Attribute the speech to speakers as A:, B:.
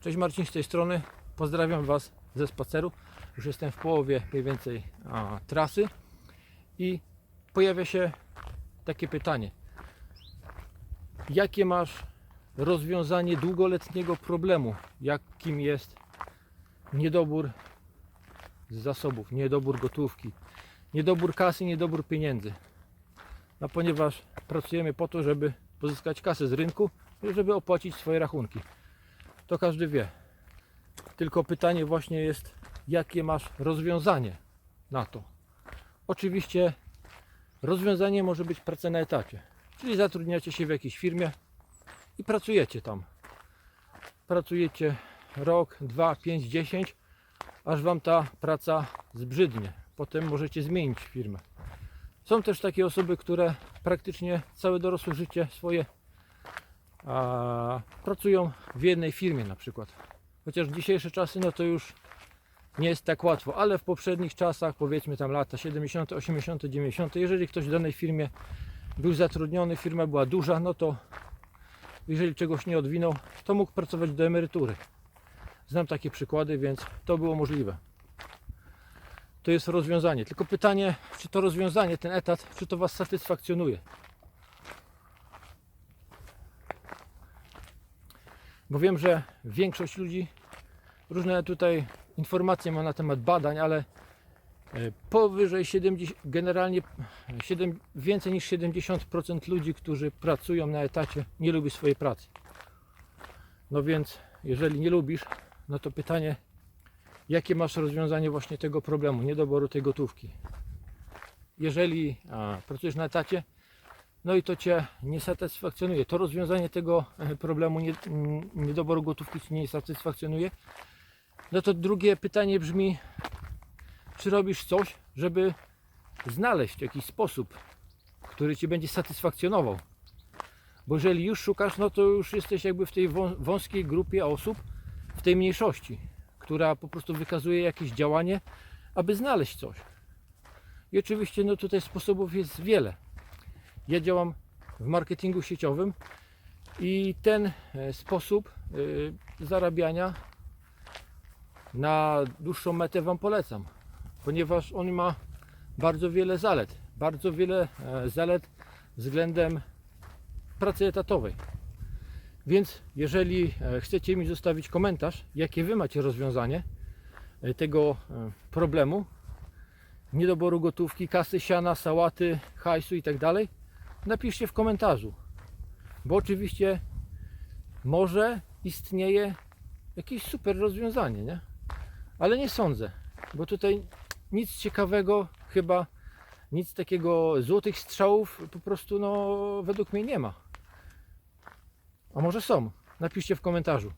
A: Cześć Marcin z tej strony. Pozdrawiam Was ze spaceru. Już jestem w połowie mniej więcej a, trasy i pojawia się takie pytanie. Jakie masz rozwiązanie długoletniego problemu, jakim jest niedobór zasobów, niedobór gotówki, niedobór kasy, niedobór pieniędzy? No ponieważ pracujemy po to, żeby pozyskać kasę z rynku i żeby opłacić swoje rachunki. To każdy wie. Tylko pytanie właśnie jest, jakie masz rozwiązanie na to. Oczywiście rozwiązanie może być praca na etacie. Czyli zatrudniacie się w jakiejś firmie i pracujecie tam. Pracujecie rok, dwa, pięć, dziesięć, aż wam ta praca zbrzydnie. Potem możecie zmienić firmę. Są też takie osoby, które praktycznie całe dorosłe życie swoje a, pracują w jednej firmie na przykład. Chociaż w dzisiejsze czasy no to już nie jest tak łatwo, ale w poprzednich czasach, powiedzmy tam lata 70., 80., 90., jeżeli ktoś w danej firmie był zatrudniony, firma była duża, no to jeżeli czegoś nie odwinął, to mógł pracować do emerytury. Znam takie przykłady, więc to było możliwe. To jest rozwiązanie. Tylko pytanie, czy to rozwiązanie, ten etat, czy to Was satysfakcjonuje? Bo wiem, że większość ludzi różne tutaj informacje ma na temat badań, ale e, powyżej 70, generalnie 7, więcej niż 70% ludzi, którzy pracują na etacie, nie lubi swojej pracy. No więc, jeżeli nie lubisz, no to pytanie, jakie masz rozwiązanie właśnie tego problemu, niedoboru tej gotówki. Jeżeli a, pracujesz na etacie, no i to Cię nie satysfakcjonuje. To rozwiązanie tego e, problemu nie, n- niedoboru gotówki Cię nie satysfakcjonuje. No to drugie pytanie brzmi, czy robisz coś, żeby znaleźć jakiś sposób, który Cię będzie satysfakcjonował. Bo jeżeli już szukasz, no to już jesteś jakby w tej wą- wąskiej grupie osób, w tej mniejszości, która po prostu wykazuje jakieś działanie, aby znaleźć coś. I oczywiście no tutaj sposobów jest wiele. Ja działam w marketingu sieciowym i ten e, sposób e, zarabiania na dłuższą metę Wam polecam, ponieważ on ma bardzo wiele zalet. Bardzo wiele e, zalet względem pracy etatowej. Więc jeżeli chcecie mi zostawić komentarz, jakie Wy macie rozwiązanie tego problemu, niedoboru gotówki, kasy, siana, sałaty, hajsu i tak napiszcie w komentarzu. Bo oczywiście może istnieje jakieś super rozwiązanie, nie? Ale nie sądzę, bo tutaj nic ciekawego chyba, nic takiego złotych strzałów po prostu no według mnie nie ma. A może są? Napiszcie w komentarzu.